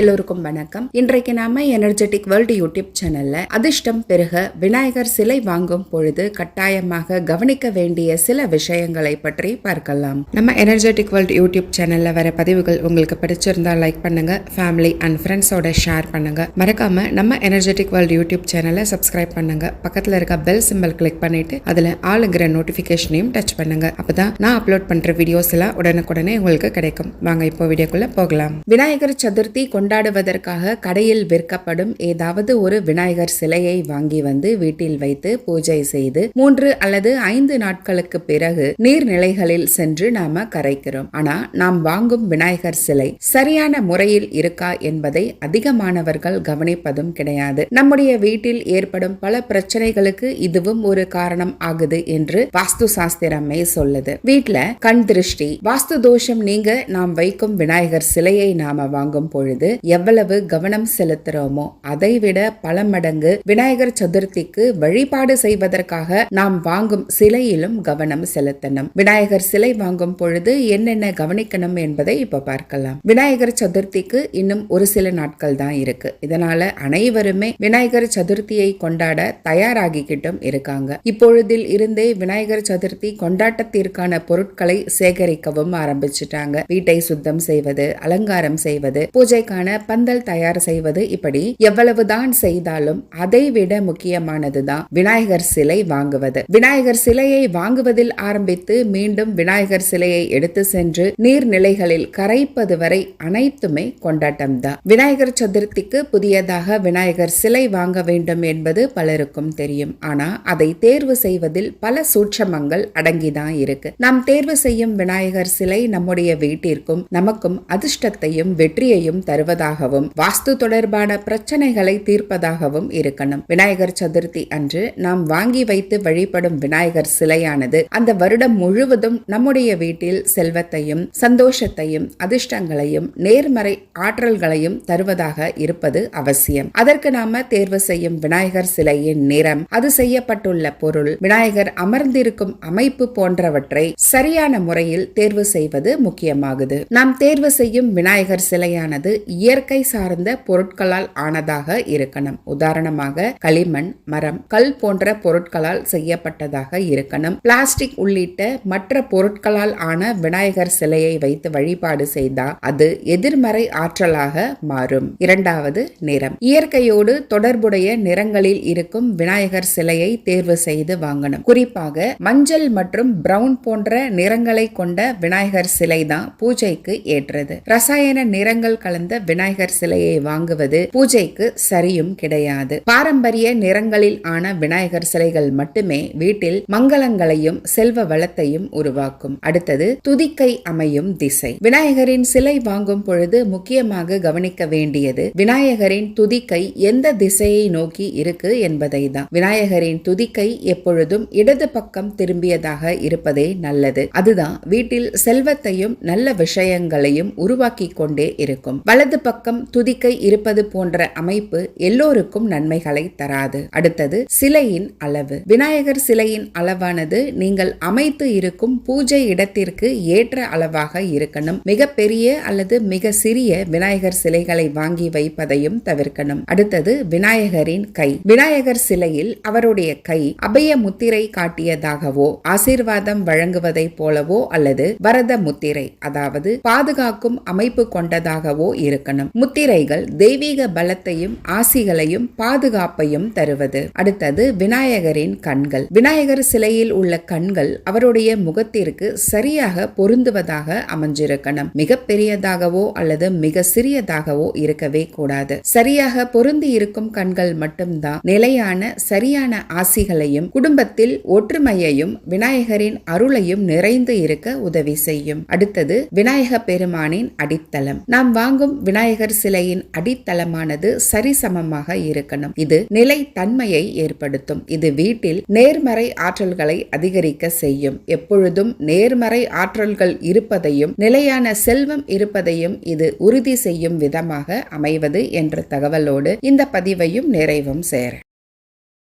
எல்லோருக்கும் வணக்கம். இன்றைக்கு நாம எனர்ஜெட்டிக் வேர்ல்டு யூடியூப் சேனல்ல அதிர்ஷ்டம் பெருக விநாயகர் சிலை வாங்கும் பொழுது கட்டாயமாக கவனிக்க வேண்டிய சில விஷயங்களை பற்றி பார்க்கலாம். நம்ம எனர்ஜெட்டிக் வேர்ல்டு யூடியூப் சேனல்ல வர பதிவுகள் உங்களுக்கு பிடிச்சிருந்தா லைக் பண்ணுங்க ஃபேமிலி அண்ட் ஃப்ரெண்ட்ஸோட ஷேர் பண்ணுங்க. மறக்காம நம்ம எனர்ஜெட்டிக் வேர்ல்டு யூடியூப் சேனலை சப்ஸ்கிரைப் பண்ணுங்க. பக்கத்துல இருக்க பெல் சிம்பிள் கிளிக் பண்ணிட்டு அதுல ஆளுங்கிற நோட்டிபிகேஷனையும் டச் பண்ணுங்க. அப்பதான் நான் அப்லோட் பண்ற வீடியோஸ் எல்லாம் உடனுக்குடனே உங்களுக்கு கிடைக்கும். வாங்க இப்போ வீடியோக்குள்ள போகலாம். விநாயகர் சதுர்த்தி கொண்டு கொண்டாடுவதற்காக கடையில் விற்கப்படும் ஏதாவது ஒரு விநாயகர் சிலையை வாங்கி வந்து வீட்டில் வைத்து பூஜை செய்து மூன்று அல்லது ஐந்து நாட்களுக்கு பிறகு நீர்நிலைகளில் சென்று நாம கரைக்கிறோம். ஆனா நாம் வாங்கும் விநாயகர் சிலை சரியான முறையில் இருக்கா என்பதை அதிகமானவர்கள் கவனிப்பதும் கிடையாது. நம்முடைய வீட்டில் ஏற்படும் பல பிரச்சனைகளுக்கு இதுவும் ஒரு காரணம் ஆகுது என்று வாஸ்து சாஸ்திரமே சொல்லுது. வீட்ல கண் திருஷ்டி வாஸ்து தோஷம் நீங்க நாம் வைக்கும் விநாயகர் சிலையை நாம வாங்கும் பொழுது எவ்வளவு கவனம் செலுத்துறோமோ அதை விட பல மடங்கு விநாயகர் சதுர்த்திக்கு வழிபாடு செய்வதற்காக நாம் வாங்கும் சிலையிலும் கவனம் செலுத்தணும். விநாயகர் சிலை வாங்கும் பொழுது என்னென்ன கவனிக்கணும் என்பதை இப்ப பார்க்கலாம். விநாயகர் சதுர்த்திக்கு இன்னும் ஒரு சில நாட்கள் தான் இருக்கு. இதனால அனைவருமே விநாயகர் சதுர்த்தியை கொண்டாட தயாராகிக்கிட்டும் இருக்காங்க. இப்பொழுதில் இருந்தே விநாயகர் சதுர்த்தி கொண்டாட்டத்திற்கான பொருட்களை சேகரிக்கவும் ஆரம்பிச்சிட்டாங்க. வீட்டை சுத்தம் செய்வது அலங்காரம் செய்வது பூஜைக்கான பந்தல் தயார் செய்வது இப்படி எவ்வளவுதான் செய்தாலும் அதை விட முக்கியமானதுதான் விநாயகர் சிலை வாங்குவது. விநாயகர் சிலையை வாங்குவதில் ஆரம்பித்து மீண்டும் விநாயகர் சிலையை எடுத்து சென்று நீர்நிலைகளில் கரைப்பது வரை அனைத்துமே கொண்டாட்டம்தான். விநாயகர் சதுர்த்திக்கு புதியதாக விநாயகர் சிலை வாங்க வேண்டும் என்பது பலருக்கும் தெரியும். ஆனா அதை தேர்வு செய்வதில் பல சூட்சமங்கள் அடங்கிதான் இருக்கு. நாம் தேர்வு செய்யும் விநாயகர் சிலை நம்முடைய வீட்டிற்கும் நமக்கும் அதிர்ஷ்டத்தையும் வெற்றியையும் தருவது தருவதாகவும் வாஸ்து தொடர்பான பிரச்சனைகளை தீர்ப்பதாகவும் இருக்கணும். விநாயகர் சதுர்த்தி அன்று நாம் வாங்கி வைத்து வழிபடும் விநாயகர் சிலையானது அந்த வருடம் முழுவதும் நம்முடைய வீட்டில் செல்வத்தையும் சந்தோஷத்தையும் அதிர்ஷ்டங்களையும் நேர்மறை ஆற்றல்களையும் தருவதாக இருப்பது அவசியம். அதற்கு நாம தேர்வு செய்யும் விநாயகர் சிலையின் நிறம் அது செய்யப்பட்டுள்ள பொருள் விநாயகர் அமர்ந்திருக்கும் அமைப்பு போன்றவற்றை சரியான முறையில் தேர்வு செய்வது முக்கியமாகுது. நாம் தேர்வு செய்யும் விநாயகர் சிலையானது இயற்கை சார்ந்த பொருட்களால் ஆனதாக இருக்கணும். உதாரணமாக களிமண் மரம் கல் போன்ற பொருட்களால் செய்யப்பட்டதாக இருக்கணும். பிளாஸ்டிக் உள்ளிட்ட மற்ற பொருட்களால் ஆன விநாயகர் சிலையை வைத்து வழிபாடு செய்தால் அது எதிர்மறை ஆற்றலாக மாறும். இரண்டாவது நிறம். இயற்கையோடு தொடர்புடைய நிறங்களில் இருக்கும் விநாயகர் சிலையை தேர்வு செய்து வாங்கணும். குறிப்பாக மஞ்சள் மற்றும் பிரவுன் போன்ற நிறங்களை கொண்ட விநாயகர் சிலை தான் பூஜைக்கு ஏற்றது. ரசாயன நிறங்கள் கலந்த விநாயகர் சிலையை வாங்குவது பூஜைக்கு சரியும் கிடையாது. பாரம்பரிய நிறங்களில் ஆன விநாயகர் சிலைகள் மட்டுமே வீட்டில் மங்களங்களையும் செல்வ வளத்தையும் உருவாக்கும். அடுத்தது துதிக்கை அமையும் திசை. விநாயகரின் சிலை வாங்கும் பொழுது முக்கியமாக கவனிக்க வேண்டியது விநாயகரின் துதிக்கை எந்த திசையை நோக்கி இருக்கு என்பதை தான் விநாயகரின் துதிக்கை எப்பொழுதும் இடது பக்கம் திரும்பியதாக இருப்பதே நல்லது. அதுதான் வீட்டில் செல்வத்தையும் நல்ல விஷயங்களையும் உருவாக்கி கொண்டே இருக்கும். வலது பக்கம் துதிக்கை இருப்பது போன்ற அமைப்பு எல்லோருக்கும் நன்மைகளை தராது. அடுத்தது சிலையின் அளவு. விநாயகர் சிலையின் அளவானது நீங்கள் அமைத்து இருக்கும் பூஜை இடத்திற்கு ஏற்ற அளவாக இருக்கணும். மிகப்பெரிய அல்லது மிக சிறிய விநாயகர் சிலைகளை வாங்கி வைப்பதையும் தவிர்க்கணும். அடுத்தது விநாயகரின் கை. விநாயகர் சிலையில் அவருடைய கை அபய முத்திரை காட்டியதாகவோ ஆசீர்வாதம் வழங்குவதைப் போலவோ அல்லது வரத முத்திரை அதாவது பாதுகாக்கும் அமைப்பு கொண்டதாகவோ இருக்கும் இருக்கணும் முத்திரைகள் தெய்வீக பலத்தையும் ஆசிகளையும் பாதுகாப்பையும் தருவது. அடுத்தது விநாயகரின் கண்கள். விநாயகர் சிலையில் உள்ள கண்கள் அவருடைய முகத்திற்கு சரியாக பொருந்துவதாக அமைஞ்சிருக்கணும். மிக பெரியதாகவோ அல்லது மிக சிறியதாகவோ இருக்கவே கூடாது. சரியாக பொருந்தி இருக்கும் கண்கள் மட்டும்தான் நிலையான சரியான ஆசிகளையும் குடும்பத்தில் ஒற்றுமையையும் விநாயகரின் அருளையும் நிறைந்து இருக்க உதவி செய்யும். அடுத்தது விநாயக பெருமானின் அடித்தளம். நாம் வாங்கும் விநாயகர் சிலையின் அடித்தளமானது சரிசமமாக இருக்கணும். இது நிலை தன்மையை ஏற்படுத்தும். இது வீட்டில் நேர்மறை ஆற்றல்களை அதிகரிக்க செய்யும். எப்பொழுதும் நேர்மறை ஆற்றல்கள் இருப்பதையும் நிலையான செல்வம் இருப்பதையும் இது உறுதி செய்யும் விதமாக அமைவது என்ற தகவலோடு இந்த பதிவையும் நிறைவும் சேர.